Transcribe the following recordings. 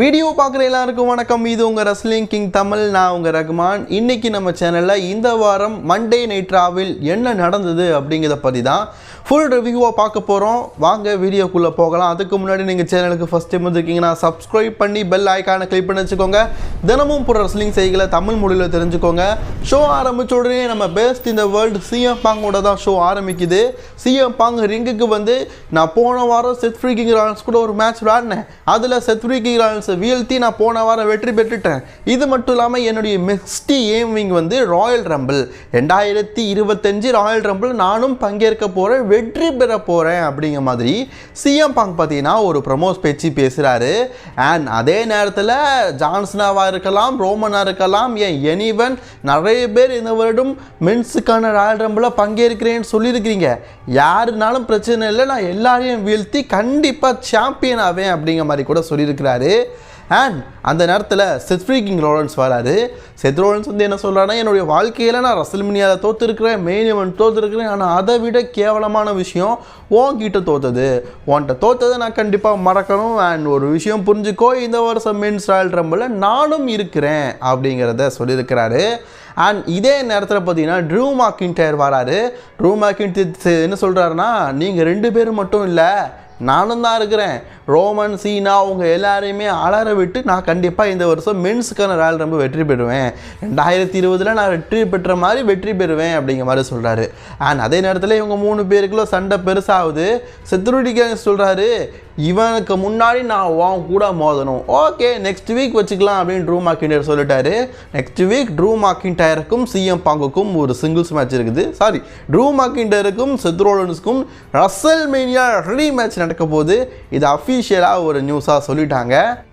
Video பார்க்குற எல்லாருக்கும் வணக்கம். இது உங்கள் ரஸ்லிங் கிங் தமிழ் நான் உங்கள் ரகுமான். இன்றைக்கி நம்ம சேனலில் இந்த வாரம் மண்டே நைட்ராவில் என்ன நடந்தது அப்படிங்கிறத பற்றி தான் ஃபுல் ரிவ்யூவாக பார்க்க போகிறோம் வாங்க வீடியோக்குள்ளே போகலாம். அதுக்கு முன்னாடி நீங்கள் சேனலுக்கு ஃபஸ்ட் டைம் வந்துருக்கீங்கன்னா சப்ஸ்கிரைப் பண்ணி பெல் ஐக்கானை கிளிக் பண்ணி வச்சுக்கோங்க. தினமும் போகிற ரெஸ்லிங் செய்களை தமிழ் மொழியில் தெரிஞ்சுக்கோங்க. ஷோ ஆரம்பிச்ச உடனே நம்ம பெஸ்ட் இந்த வேர்ல்டு சிஎம் பாங்கோட தான் ஷோ ஆரம்பிக்குது. சிஎம் பாங் ரிங்குக்கு வந்து நான் போன வாரம் செத் ஃப்ரீ கிங் ராயல்ஸ் கூட ஒரு மேட்ச் விளாடினேன் அதில் செத் ஃப்ரீ கிங் ராயல்ஸை வீழ்த்தி நான் போன வாரம் வெற்றி பெற்றுட்டேன். இது மட்டும் இல்லாமல் என்னுடைய நெக்ஸ்ட் ஏமிங் வந்து ராயல் ரம்பிள் ரெண்டாயிரத்தி இருபத்தஞ்சு ராயல் ரம்பிள் நானும் பங்கேற்க போகிறேன் வெற்றி பெற போகிறேன் அப்படிங்கிற மாதிரி சிஎம் பாங் பார்த்தீங்கன்னா ஒரு ப்ரமோஸ் பேச்சு பேசுகிறாரு அண்ட் அதே நேரத்தில் ஜான்சனாவாக இருக்கலாம் ரோமனாக இருக்கலாம் ஏன் எனிவன் நிறைய பேர் இந்த வருடம் மென்ஸுக்கான ராயல் ரம்பில் பங்கேற்கிறேன்னு சொல்லியிருக்கிறீங்க. யாருனாலும் பிரச்சனை இல்லை நான் எல்லாரையும் வீழ்த்தி கண்டிப்பாக சாம்பியன் ஆவேன் அப்படிங்கிற மாதிரி கூட சொல்லியிருக்கிறாரு. அண்ட் அந்த நேரத்தில் செத்ஃப்ரீ கிங் ரோலன்ஸ் வராரு செத் ரோலன்ஸ் வந்து என்ன சொல்கிறாருன்னா என்னுடைய வாழ்க்கையில் நான் ரசல்மினியாவில் தோற்றுருக்கிறேன் மெயின் இவன் தோற்றுருக்கிறேன் ஆனால் அதை விட கேவலமான விஷயம் உன்கிட்ட தோத்தது. உன்கிட்ட தோத்ததை நான் கண்டிப்பாக மறக்கணும். அண்ட் ஒரு விஷயம் புரிஞ்சுக்கோ இந்த வருஷம் மென்ஸ் ராயல் ரம்பில் நானும் இருக்கிறேன் அப்படிங்கிறத சொல்லியிருக்கிறாரு. அண்ட் இதே நேரத்தில் பார்த்தீங்கன்னா ட்ரூ மாக்கின்டயர் வராரு ட்ரூ மாக்கின் என்ன சொல்கிறாருன்னா நீங்கள் ரெண்டு பேரும் மட்டும் இல்லை நானும் தான் இருக்கிறேன். ரோமன் சீனா அவங்க எல்லாரையுமே அலற விட்டு நான் கண்டிப்பாக இந்த வருஷம் மென்ஸுக்கான ராயல் ரொம்ப வெற்றி பெறுவேன். ரெண்டாயிரத்தி இருபதில் நான் வெற்றி பெற்ற மாதிரி வெற்றி பெறுவேன் அப்படிங்கிற மாதிரி சொல்கிறாரு அண்ட் அதே நேரத்தில் இவங்க மூணு பேருக்குள்ள சண்டை பெருசாகுது. செத்துருடி கேங் சொல்கிறாரு இவனுக்கு முன்னாடி நான் உன் கூட மோதணும். ஓகே நெக்ஸ்ட் வீக் வச்சுக்கலாம் அப்படின்னு ட்ரூ மாக்கிண்டர் சொல்லிட்டாரு. நெக்ஸ்ட் வீக் ட்ரூ மாக்கிண்டயருக்கும் சிஎம் பாங்குக்கும் ஒரு சிங்கிள்ஸ் மேட்ச் இருக்குது. சாரி ட்ரூ மாக்கிண்டருக்கும் செத்ரோலன்ஸுக்கும் ரசல் மேனியா ரீ மேட்ச் நடக்க போது இது அஃபீஷியலாக ஒரு நியூஸாக சொல்லிட்டாங்க.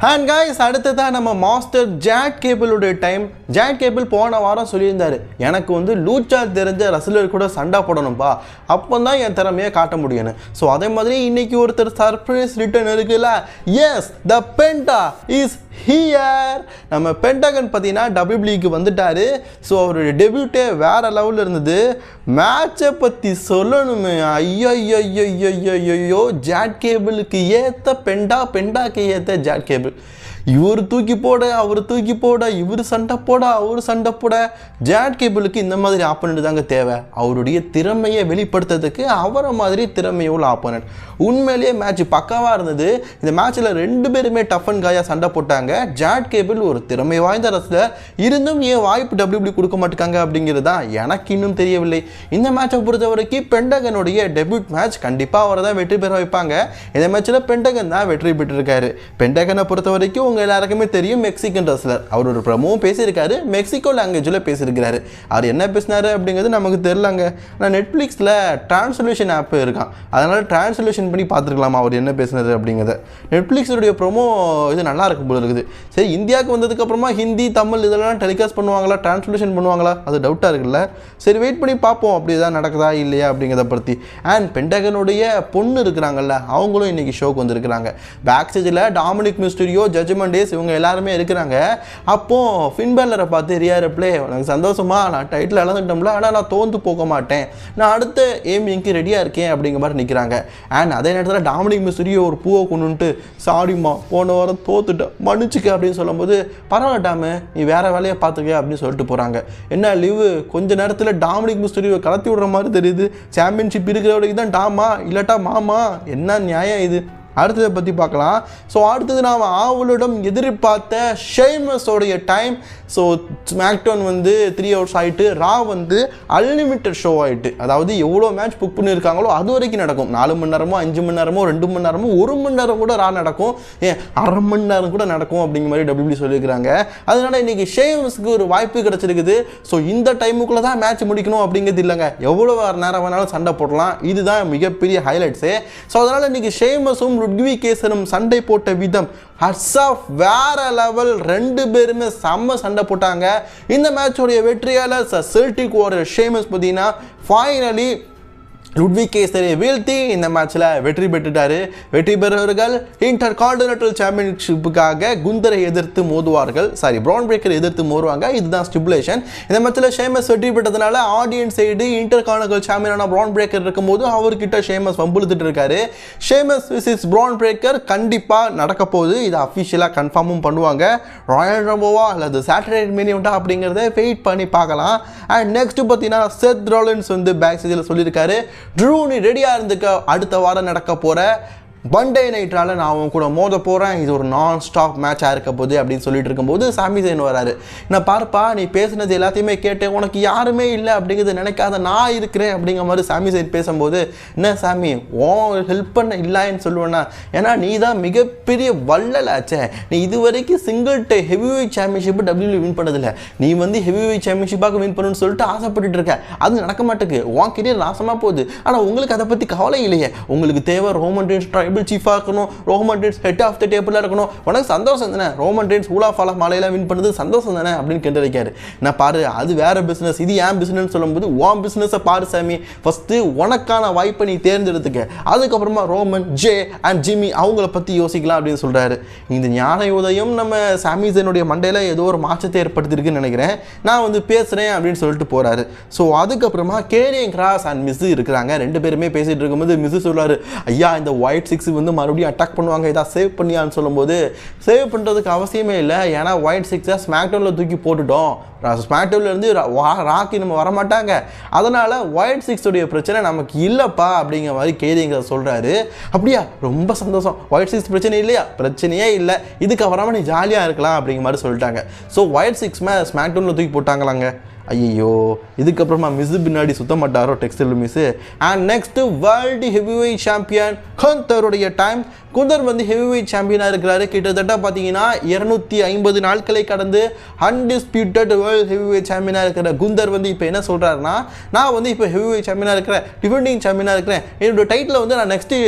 அண்ட் காய்ஸ் அடுத்ததான் நம்ம மாஸ்டர் ஜாக் கேபிளுடைய டைம் ஜாக் கேபிள் போன வாரம் சொல்லியிருந்தார் எனக்கு வந்து லூச்சா தெரிஞ்ச ரசிலர் கூட சண்டை போடணும்ப்பா அப்போ தான் என் திறமையை காட்ட முடியும்னு. ஸோ அதே மாதிரி இன்னைக்கு ஒருத்தர் சர்ப்ரைஸ் ரிட்டர்ன் இருக்குல்ல? Yes the Penta is here நம்ம பென்டகன் பார்த்தீங்கன்னா டபிள்யூபிளிக்கு வந்துட்டார். ஸோ அவருடைய டெபியூட்டே வேறு லெவலில் இருந்தது. மேட்சை பற்றி சொல்லணுமே. ஐயோ ஐயோ ஐயோ ஐயோ ஐயோ ஜாட் கேபிளுக்கு ஏற்ற பெண்டா பெண்டாக்கு ஏற்ற ஜாட் கேபிள் இவர் தூக்கி போட அவர் தூக்கி போட இவர் சண்டை போட அவர் சண்டை போட. ஜாட் கேபிளுக்கு இந்த மாதிரி ஆப்பனண்ட் தாங்க தேவை. அவருடைய திறமையை வெளிப்படுத்துறதுக்கு அவரை மாதிரி திறமையுள்ள ஆப்பனண்ட் உண்மையிலேயே மேட்ச் பக்காவாக இருந்தது. இந்த மேட்ச்சில் ரெண்டு பேருமே டஃப் அண்ட் காயாக சண்டை போட்டாங்க. ஜாட் கேபிள் ஒரு திறமை வாய்ந்த ரசில் இருந்தும் ஏன் வாய்ப்பு டபிள்யூபிள்யூ கொடுக்க மாட்டேங்காங்க அப்படிங்கிறது தான் எனக்கு இன்னும் தெரியவில்லை. இந்த மேட்சை பொறுத்த வரைக்கும் பெண்டகனுடைய டெபியூட் மேட்ச் கண்டிப்பாக அவரை தான் வெற்றி பெற வைப்பாங்க. இந்த மேட்ச்சில் பெண்டகன் தான் வெற்றி பெற்றிருக்காரு. பெண்டகனை பொறுத்த வரைக்கும் உங்கள் எல்லாருக்குமே தெரியும் மெக்சிகன் ரெஸ்லர் அவர் ஒரு ப்ரமோவும் பேசியிருக்காரு. மெக்சிகோ லாங்குவேஜில் பேசியிருக்கிறாரு. அவர் என்ன பேசினாரு அப்படிங்கிறது நமக்கு தெரிலங்க நான் நெட்ஃப்ளிக்ஸில் டிரான்ஸ்லேஷன் ஆப் இருக்கான். அதனால் டிரான்ஸ்லேஷன் பண்ணி பார்த்துருக்கலாமா அவர் என்ன பேசினார் அப்படிங்கிறத. நெட்ஃப்ளிக்ஸுடைய ப்ரொமோ இது நல்லா இருக்கும் போல இருக்குது. சரி இந்தியாவுக்கு வந்ததுக்கப்புறமா ஹிந்தி தமிழ் இதெல்லாம் டெலிகாஸ்ட் பண்ணுவாங்களா? டிரான்ஸ்லேஷன் பண்ணுவாங்களா? அது டவுட்டாக இருக்குல்ல. சரி வெயிட் பண்ணி பார்ப்போம். அப்படி தான் நடக்குதா இல்லையா அப்படிங்கிறத பற்றி அண்ட் பெண்டகனுடைய பொண்ணு இருக்கிறாங்கல்ல அவங்களும் இன்னைக்கு ஷோக்கு வந்திருக்கிறாங்க. பேக் ஸ்டேஜில் டாமினிக் மிஸ்டரியோ ஜட்ஜ்மெண்ட் டேஸ் இவங்க எல்லாருமே இருக்கிறாங்க. அப்போ ஃபின்பேலரை பார்த்து ரியா பிளே உனக்கு சந்தோஷமா? நான் டைட்டில் இழந்துட்டோம்ல ஆனால் நான் தோந்து போக மாட்டேன். நான் அடுத்த ஏமிங்க்கு ரெடியாக இருக்கேன் அப்படிங்கிற மாதிரி நிற்கிறாங்க அண்ட் அதே நேரத்தில் டாமினிக் மிஸ்ரியோ ஒரு பூவை கொண்டுன்ட்டு சாரிம்மா போன வாரம் தோத்துட்டேன் மன்னிச்சுக்க அப்படின்னு சொல்லும்போது பரவாயில்லாம நீ வேறு வேலையை பார்த்துக்க அப்படின்னு சொல்லிட்டு போகிறாங்க என்ன லீவு கொஞ்ச நேரத்தில் டாமினிக் மிஸ்டரியோ கலத்தி விடுற மாதிரி தெரியுது. சாம்பியன்ஷிப் இருக்கிற வரைக்கும் தான் டாமா இல்லாட்டா மாமா என்ன நியாயம் இது? அடுத்ததை பற்றி பார்க்கலாம். ஸோ அடுத்தது நாம் ஆவலுடன் எதிர்பார்த்த ஷேமஸோடைய டைம் ஸோ ஸ்மாக்டவுன் வந்து த்ரீ ஹவர்ஸ் ஆகிட்டு ரா வந்து அன்லிமிட்டட் ஷோ ஆகிட்டு அதாவது எவ்வளோ மேட்ச் புக் பண்ணியிருக்காங்களோ அது வரைக்கும் நடக்கும். நாலு மணி நேரமோ அஞ்சு மணி நேரமோ ரெண்டு மணி நேரமோ ஒரு மணி நேரம் கூட ரா நடக்கும். ஏன் அரை மணி நேரம் கூட நடக்கும் அப்படிங்கிற மாதிரி டபிள்யூபி சொல்லியிருக்கிறாங்க. அதனால இன்னைக்கு ஷேமஸ்க்கு ஒரு வாய்ப்பு கிடச்சிருக்குது. ஸோ இந்த டைமுக்குள்ளே தான் மேட்ச் முடிக்கணும் அப்படிங்கிறது இல்லைங்க. எவ்வளோ நேரம் வேணாலும் சண்டை போடலாம். இதுதான் மிகப்பெரிய ஹைலைட்ஸு ஸோ அதனால் இன்னைக்கு ஷேமஸும் ருட்விகேசனும் சண்டை போட்ட விதம் ஹட்ஸாஃப் வேற லெவல் ரெண்டு பேருமே செம்ம சண்டை போட்டாங்க. இந்த மேட்சோடைய வெற்றியாளர் செல்டிக் ஒரு ஷேமஸ் பார்த்தீங்கன்னா ஃபைனலி ருட்வி கேசரை வீழ்த்தி இந்த மேட்ச்சில் வெற்றி பெற்றுட்டாரு. வெற்றி பெறுவர்கள் இன்டர் கான்டினென்டல் சாம்பியன்ஷிப்புக்காக குந்தரை எதிர்த்து மோதுவார்கள். சாரி ப்ரௌன் பிரேக்கர் எதிர்த்து மோதுவாங்க. இதுதான் ஸ்டிபுலேஷன் இந்த மேட்ச்சில் ஷேமஸ் வெற்றி பெற்றதுனால ஆடியன்ஸ் சைடு இன்டர் கான்டினென்டல் சாம்பியனான ப்ரௌன் பிரேக்கர் இருக்கும்போது அவர்கிட்ட ஷேமஸ் வம்புழுத்துட்டு இருக்காரு. Sheamus versus Bron Breakker கண்டிப்பாக நடக்க போகுது. இதை அஃபிஷியலாக கன்ஃபார்மும் பண்ணுவாங்க. ராயல் ரம்போவா அல்லது சாட்டர்டே மினிமெண்டா அப்படிங்கிறத வெயிட் பண்ணி பார்க்கலாம். அண்ட் நெக்ஸ்ட் பார்த்தீங்கன்னா செத் ரோலன்ஸ் வந்து பேக் சைடில் சொல்லியிருக்காரு. ட்ரூ நீ ரெடியாக இருந்துக்க அடுத்த வாரம் நடக்க போகிற பண்டே நைட்டால் நான் அவன் கூட மோத போகிறேன் இது ஒரு நான் ஸ்டாப் மேட்சாக இருக்க போது அப்படின்னு சொல்லிட்டு இருக்கும்போது சாமி சேன் வராரு. நான் பார்ப்பா நீ பேசுனது எல்லாத்தையுமே கேட்டேன். உனக்கு யாருமே இல்லை அப்படிங்கிறது நினைக்காத நான் இருக்கிறேன் அப்படிங்கிற மாதிரி சாமி சேன் பேசும்போது என்ன சாமி ஓ ஹெல்ப் பண்ண இல்லைன்னு சொல்லுவேன்னா ஏன்னா நீ தான் மிகப்பெரிய வள்ளலாச்சே நீ இது வரைக்கும் single day heavyweight championship W win பண்ணதில்லை. நீ வந்து ஹெவி வெயிட் சாம்பியன்ஷிப்பாக வின் பண்ணணும்னு சொல்லிட்டு ஆசைப்பட்டுட்டு இருக்க. அது நடக்க மாட்டேங்குது. உன் கெரியர் நாசமாக போகுது. ஆனால் உங்களுக்கு அதை பற்றி கவலை இல்லையே. உங்களுக்கு தேவை ரோமன் ட்ரைப் ட்ரைபிள் சீஃபாக இருக்கணும் Roman Reigns head of the டேபிளாக இருக்கணும். உனக்கு சந்தோஷம் தானே? ரோமன் ரேட்ஸ் ஊலா ஃபாலா மாலையெல்லாம் வின் பண்ணது சந்தோஷம் தானே? அப்படின்னு கேட்டிருக்காரு நான் பாரு அது வேற பிஸ்னஸ் இது ஏன் பிஸ்னஸ் சொல்லும்போது உன் பிஸ்னஸை பாரு சாமி. ஃபஸ்ட்டு உனக்கான வாய்ப்பை நீ தேர்ந்தெடுத்துக்க. அதுக்கப்புறமா ரோமன் ஜே அண்ட் ஜிம்மி அவங்கள பற்றி யோசிக்கலாம் அப்படின்னு சொல்கிறாரு இந்த ஞான உதயம் நம்ம சாமிசனுடைய மண்டையில் ஏதோ ஒரு மாற்றத்தை ஏற்படுத்தியிருக்குன்னு நினைக்கிறேன். நான் வந்து பேசுகிறேன் அப்படின்னு சொல்லிட்டு போகிறாரு ஸோ அதுக்கப்புறமா கேரியன் கிராஸ் அண்ட் மிஸ் இருக்கிறாங்க. ரெண்டு பேருமே பேசிகிட்டு இருக்கும்போது மிஸ் சொல்றாரு ஐயா இந்த ஒயிட் சிக்ஸ் வந்து மறுபடியும் அட்டாக் பண்ணுவாங்க இதாக சேவ் பண்ணியான்னு சொல்லும்போது சேவ் பண்ணுறதுக்கு அவசியமே இல்லை. ஏன்னா ஒயிட் சிக்ஸை ஸ்மாக்டவுனில் தூக்கி போட்டுட்டோம். ஸ்மாக்டவுன்லேருந்து ரா- வா- ராக்கி நம்ம வரமாட்டாங்க. அதனால் ஒயிட் சிக்ஸுடைய பிரச்சனை நமக்கு இல்லைப்பா அப்படிங்கிற மாதிரி கேரியங்க சொல்கிறாரு அப்படியா? ரொம்ப சந்தோஷம். ஒயிட் சிக்ஸ் பிரச்சனை இல்லையா? பிரச்சனையே இல்லை. இதுக்கப்புறமா நீ ஜாலியாக இருக்கலாம் அப்படிங்கிற மாதிரி சொல்லிட்டாங்க. ஸோ ஒயிட் சிக்ஸ் மே ஸ்மாக்டவுனில் தூக்கி போட்டாங்களாங்க? ஐயோ இதுக்கப்புறமா மிஸ் பின்னாடி சுத்த மாட்டாரோ textile Miz and next world heavyweight champion ஹந்தருடைய time Gunther வந்து ஹெவிவெயிட் சாம்பியனாக இருக்கிறாரு. கிட்டத்தட்ட பார்த்தீங்கன்னா இரநூத்தி ஐம்பது நாட்களை கடந்து அன்டிஸ்பியூட்டட் வேர்ல்டு ஹெவிவெயிட் சாம்பியனாக இருக்கிற குந்தர் வந்து இப்போ என்ன சொல்கிறாருன்னா நான் வந்து இப்போ ஹெவிவெயிட் சாம்பியனாக இருக்கிறேன் டிஃபெண்டிங் சாம்பியனாக இருக்கிறேன். என்னோட டைட்டில் வந்து நான் நெக்ஸ்ட்டு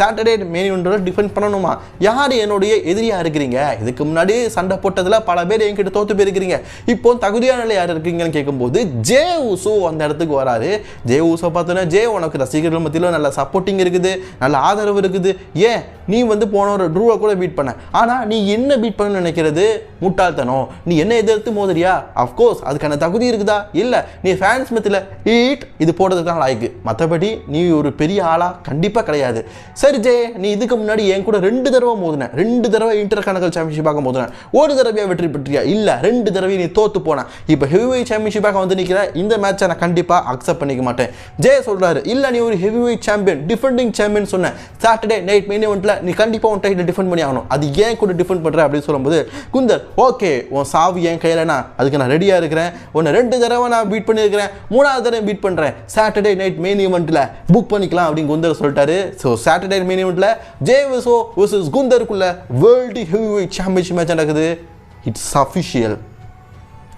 சாட்டர்டே மேனியோட டிஃபெண்ட் பண்ணணுமா? யார் என்னுடைய எதிரியாக இருக்கிறீங்க? இதுக்கு முன்னாடி சண்டை போட்டதில் பல பேர் என்கிட்ட தோற்று போயிருக்கிறீங்க. இப்போ தகுதியான நிலை யார் இருக்கீங்கன்னு கேட்கும்போது ஜே ஊசோ அந்த இடத்துக்கு வராரு. ஜே ஊசோ பார்த்தோன்னா ஜே உனக்கு ரசிகர்கள் மத்தியில் நல்ல சப்போர்ட்டிங் இருக்குது நல்ல ஆதரவு இருக்குது. ஏன்? நீ வந்து போன ஒரு ட்ரூவை கூட பீட் பண்ண. ஆனால் நீ என்ன பீட் பண்ண நினைக்கிறது? முட்டாள்தனம். நீ என்ன எதிர்த்து மோதிரியா அஃப்கோர்ஸ் அதுக்கான தகுதி இருக்குதா? இல்லை. நீ ஃபேன்ஸ் மத்தியில் ஈட் இது போடுறதுக்கு தான் லாய்க்கு மற்றபடி நீ ஒரு பெரிய ஆளா கண்டிப்பாக கிடையாது. சரி ஜே நீ இதுக்கு முன்னாடி என் கூட ரெண்டு தடவை மோதின. ரெண்டு தடவை இன்டர் கணக்கல் சாம்பியன்ஷிப்பாக மோதின. ஒரு தடவையாக வெற்றி பெற்றியா? இல்லை. ரெண்டு தடவை நீ தோத்து போன. இப்போ ஹெவிவெயிட் சாம்பியன்ஷிப்பாக வந்து நிற்கிற இந்த மேட்சை நான் கண்டிப்பாக அக்செப்ட் பண்ணிக்க மாட்டேன். ஜே சொல்கிறாரு இல்லை நீ ஒரு ஹெவிவெயிட் சாம்பியன் டிஃபெண்டிங் சாம்பியன் சொன்ன சாட்டர்டே நைட் மெயின் இவெண்ட்டில் நீ கண்டிப்பாக உன் டைட்டில் டிஃபெண்ட் பண்ணி ஆகணும். அது ஏன் கூட டிஃபெண்ட் பண்ணுற அப்படின்னு சொல்லும்போது குந்தர் ஓகே உன் சாவு ஏன் கையிலனா அதுக்கு நான் ரெடியாக இருக்கிறேன். உன்னை ரெண்டு தடவை நான் பீட் பண்ணியிருக்கிறேன். மூணாவது தடவை பீட் பண்ணுறேன் சாட்டர்டே நைட் மெயின் ஈவெண்ட்டில் புக் பண்ணிக்கலாம் அப்படின்னு குந்தர் சொல்லிட்டாரு. ஸோ சாட்டர்டே மெயின் ஈவெண்ட்டில் ஜே விசோ வர்சஸ் குந்தருக்குள்ள world heavy weight championship match நடக்குது. இட்ஸ் அஃபிஷியல்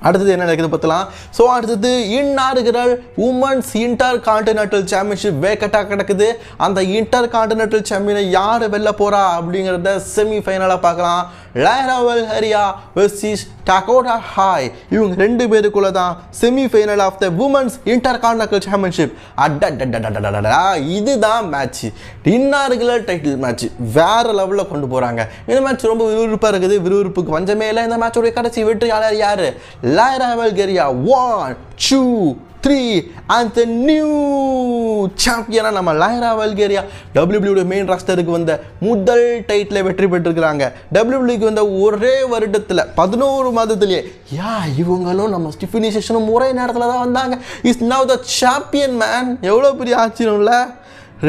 அடுத்தது என்ன நடக்குது பார்த்தலாம்? ஸோ அடுத்தது இந்நாடுகிறாள் உமன்ஸ் இன்டர் கான்டினென்டல் சாம்பியன்ஷிப் வேக்கட்டாக கிடக்குது. அந்த இன்டர் கான்டினென்டல் சாம்பியனை யார் வெளில போகிறா அப்படிங்கிறத செமி ஃபைனலாக பார்க்கலாம் லைராவல் ஹரியா வெஸ்டிஸ் டகோடா ஹாய் இவங்க ரெண்டு பேருக்குள்ள தான் semi final of the women's intercontinental championship அட்டா இதுதான் மேட்ச் இன்னாருக்குள்ள டைட்டில் மேட்ச் வேறு லெவலில் கொண்டு போகிறாங்க இந்த மேட்ச் ரொம்ப விறுவிறுப்பாக இருக்குது விறுவிறுப்புக்கு வஞ்சமே இல்லை இந்த மேட்சோடைய கடைசி வெற்றி யார் யார் Lyra Valkyria one two three and the new சாம்பியனாக நம்ம லைரா வல்கேரியா டபிள்யூபிள்யூட மெயின் ராஸ்டருக்கு வந்த முதல் டைட்டில் வெற்றி பெற்றிருக்கிறாங்க. டபிள்யூபிள்யூக்கு வந்த ஒரே வருடத்தில் பதினோரு மாதத்துலேயே யா இவங்களும் நம்ம ஸ்டிஃபினிசேஷனும் e. ஒரே நேரத்தில் தான் வந்தாங்க. Is now the champion man எவ்வளோ பெரிய ஆச்சரியம் இல்லை?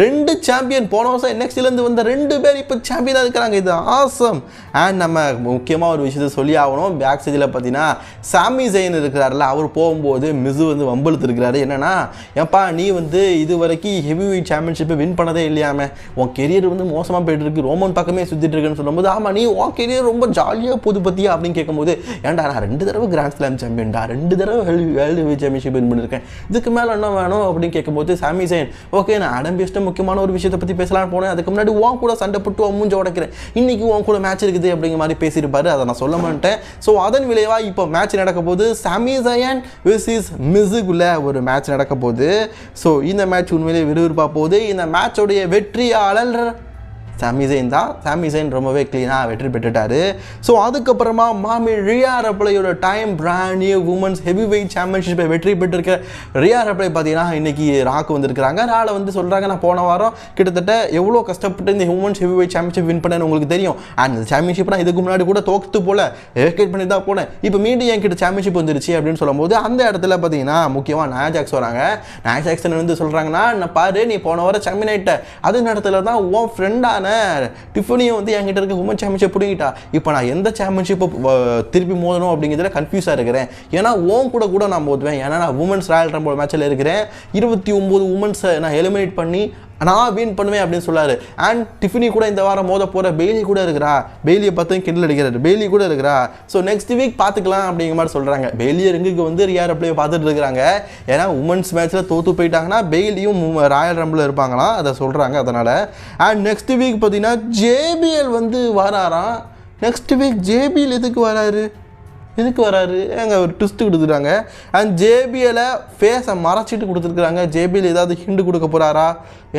ரெண்டு சாம்பியன் போன வருஷம் நெக்ஸ்ட்லேருந்து வந்த ரெண்டு பேர் இப்போ சாம்பியனாக இருக்கிறாங்க. இது ஆசம் அண்ட் நம்ம முக்கியமாக ஒரு விஷயத்தை சொல்லி ஆகணும். பேக் சைடில் பார்த்தீங்கன்னா சாமி ஜெயின் இருக்கிறாருல அவர் போகும்போது மிசு வந்து வம்பழுத்து இருக்கிறாரு என்னன்னா ஏப்பா நீ வந்து இது வரைக்கும் ஹெவி வெயிட் சாம்பியன்ஷிப்பை வின் பண்ணதே இல்லையாமே. உன் கெரியர் வந்து மோசமாக போயிட்டு இருக்கு ரோமன் பக்கமே சுற்றிட்டு இருக்குன்னு சொல்லும்போது ஆமாம் நீ உன் கெரியர் ரொம்ப ஜாலியாக போது பற்றியா அப்படின்னு கேட்கும்போது ஏன்டா நான் ரெண்டு தடவை கிராண்ட் ஸ்லாம் சாம்பியன்டா ரெண்டு தடவை வேர்ல்டு ஹெவி சாம்பியன்ஷிப் வின் பண்ணியிருக்கேன் இதுக்கு மேலே என்ன வேணும்? அப்படின்னு கேட்கும்போது சாமி ஜெயின் ஓகே நான் அடம்பிஸ்ட்டு முக்கியமான ஒரு விஷயத்தை பற்றி பேசலாம்னு போனேன். அதுக்கு முன்னாடி உன் கூட சண்டை போட்டு உன் மூஞ்ச உடைக்கிறேன். இன்னைக்கு உன் கூட மேட்ச் இருக்குது இருக்குது அப்படிங்கிற மாதிரி பேசியிருப்பாரு. அதை நான் சொல்ல மாட்டேன். ஸோ அதன் விளைவாக இப்போ மேட்ச் நடக்க போது சாமி ஜயன் விசிஸ் மிஸுக்குள்ள ஒரு மேட்ச் நடக்க போகுது. ஸோ இந்த மேட்ச் உண்மையிலேயே விறுவிறுப்பாக போகுது. இந்த மேட்சோடைய வெற்றியாளர் சாமிசைன் தான். சாமிசைன் ரொம்பவே க்ளீனாக வெற்றி பெற்றுட்டாரு. ஸோ அதுக்கப்புறமா Mami Rhea ரப்ளையோட time brand new women's heavyweight சாம்பியன்ஷிப்பை வெற்றி பெற்றிருக்க ரியா ரப்ளை பார்த்தீங்கன்னா இன்றைக்கி ராக்கு வந்திருக்கிறாங்க. ரால வந்து சொல்கிறாங்க நான் போன வாரம் கிட்டத்தட்ட எவ்வளோ கஷ்டப்பட்டு இந்த women's heavy weight championship win பண்ணேன்னு உங்களுக்கு தெரியும். அண்ட் இந்த சாம்பியன்ஷிப் நான் இதுக்கு முன்னாடி கூட தோக்கத்து போல. எவேக்கேட் பண்ணி தான் போனேன். இப்போ மீண்டும் என்கிட்ட சாம்பியன்ஷிப் வந்துருச்சு அப்படின்னு சொல்லும்போது அந்த இடத்துல பார்த்தீங்கன்னா முக்கியமாக நாஜாக்ஸ் வராங்க. நாஜாக்ஸ் வந்து சொல்கிறாங்கன்னா நான் பாரு நீ போன வாரம் சாம்பியன் ஆயிட்ட அது நேரத்தில் தான் உன் ஃப்ரெண்டான டிஃபனியும் வந்து என்கிட்ட இருக்க உமன் சாம்பியன்ஷிப் பிடிக்கிட்டா. இப்போ நான் எந்த சாம்பியன்ஷிப்பை திருப்பி மோதணும் அப்படிங்கிறதுல கன்ஃபியூஸாக இருக்கிறேன். ஏன்னா ஓன் கூட கூட நான் மோதுவேன். ஏன்னா நான் உமன்ஸ் ராயல் ரம்பிள் மேட்சில் இருக்கிறேன். இருபத்தி ஒம்பது உமன்ஸை நான் எலிமினேட் பண்ணி நான் வின் பண்ணுவேன் அப்படின்னு சொல்லாரு. அண்ட் டிஃபினி கூட இந்த வாரம் மோத போகிற பெய்லி கூட இருக்கிறா. பெய்லியை பார்த்து கிண்டல் அடிக்கிறாரு. பெய்லி கூட இருக்கிறா. ஸோ நெக்ஸ்ட் வீக் பார்த்துக்கலாம் அப்படிங்கிற மாதிரி சொல்கிறாங்க பெய்லியை ரிங்குக்கு வந்து ரியார் அப்படியே பார்த்துட்டு இருக்கிறாங்க. ஏன்னா உமன்ஸ் மேட்ச்சில் தோற்று போயிட்டாங்கன்னா பெய்லியும் ராயல் ரம்பில் இருப்பாங்களாம். அதை சொல்கிறாங்க அதனால். அண்ட் நெக்ஸ்ட் வீக் பார்த்தீங்கன்னா ஜேபிஎல் வந்து வராராம். நெக்ஸ்ட் வீக் ஜேபிஎல் எதுக்கு வராரு? எதுக்கு வராரு? அங்கே ஒரு ட்விஸ்ட் கொடுத்துட்டாங்க. அண்ட் ஜேபிஎலை ஃபேஸை மறைச்சிட்டு கொடுத்துருக்குறாங்க. ஜேபிஎல் ஏதாவது ஹிண்டு கொடுக்க போகிறாரா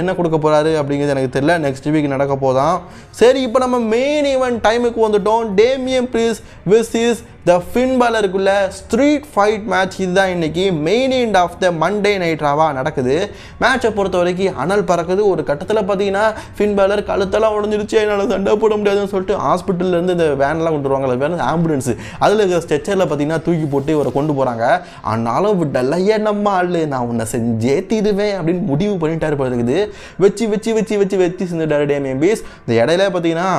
என்ன கொடுக்க போகிறாரு அப்படிங்கிறது எனக்கு தெரியல. நெக்ஸ்ட் வீக் நடக்க போதான். சரி இப்போ நம்ம மெயின் ஈவெண்ட் டைமுக்கு வந்துட்டோம். Damian Priest is the Finn பாலருக்குள்ள street fight match இதுதான் இன்னைக்கு. Main end of the Monday நைட்ராவாக நடக்குது. மேட்சை பொறுத்த வரைக்கும் அனல் பறக்குது. ஒரு கட்டத்தில் பார்த்தீங்கன்னா ஃபின்பாலர் கழுத்தெல்லாம் உடஞ்சிருச்சு. என்னால் சண்டை போட முடியாதுன்னு சொல்லிட்டு ஹாஸ்பிட்டல்லேருந்து இந்த வேன்லாம் கொண்டு வருவாங்க அது ஆம்புலன்ஸு ஆம்புலன்ஸ் அதில் இருக்கிற ஸ்ட்ரெச்சரில் பார்த்தீங்கன்னா தூக்கி போட்டு இவரை கொண்டு போகிறாங்க ஆனாலும் விடலையே நம்ம ஆள்? நான் உன்னை செஞ்சே தீருவேன் அப்படின்னு முடிவு பண்ணிட்டாரு போல இருக்குது வச்சு வச்சு வச்சு வச்சு வச்சு செஞ்சுட்டாரு டேமியம்பீஸ் இந்த இடையில பார்த்தீங்கன்னா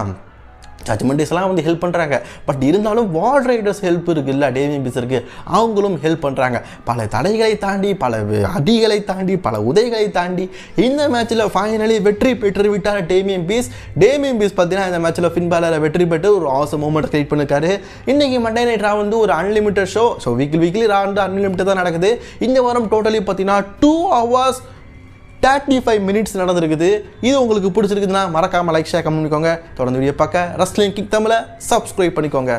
ஜட்மெண்ட்ஸ்லாம் வந்து ஹெல்ப் பண்ணுறாங்க பட் இருந்தாலும் வார்ட் ரைடர்ஸ் ஹெல்ப் இருக்குது இல்லை டேவிபிஸ் இருக்குது அவங்களும் ஹெல்ப் பண்ணுறாங்க பல தடைகளை தாண்டி பல அடிகளை தாண்டி பல உதைகளை தாண்டி இந்த மேட்ச்சில் ஃபைனலி வெற்றி பெற்று விட்டார் டேமியம் பீஸ் டேமியம் பீஸ் பார்த்தீங்கன்னா இந்த மேட்ச்சில் ஃபின்பாலரை வெற்றி பெற்று ஒரு ஆசம் மூமெண்ட் கிரியேட் பண்ணிருக்காரு. இன்னைக்கு மண்டே நைட் ரா வந்து ஒரு unlimited show so weekly weekly Raw வந்து அன்லிமிட்டட் தான் நடக்குது. இந்த வாரம் டோட்டலி பார்த்தீங்கன்னா two hours thirty five minutes நடந்திருக்குது. இது உங்களுக்கு பிடிச்சிருக்குதுன்னா மறக்காமல் லைக் ஷேர் கமெண்ட் பண்ணிக்கோங்க. தொடர்ந்து வீடியோ பார்க்க. ரஸ்லிங் கிக் தமிழை சப்ஸ்கிரைப் பண்ணிக்கோங்க.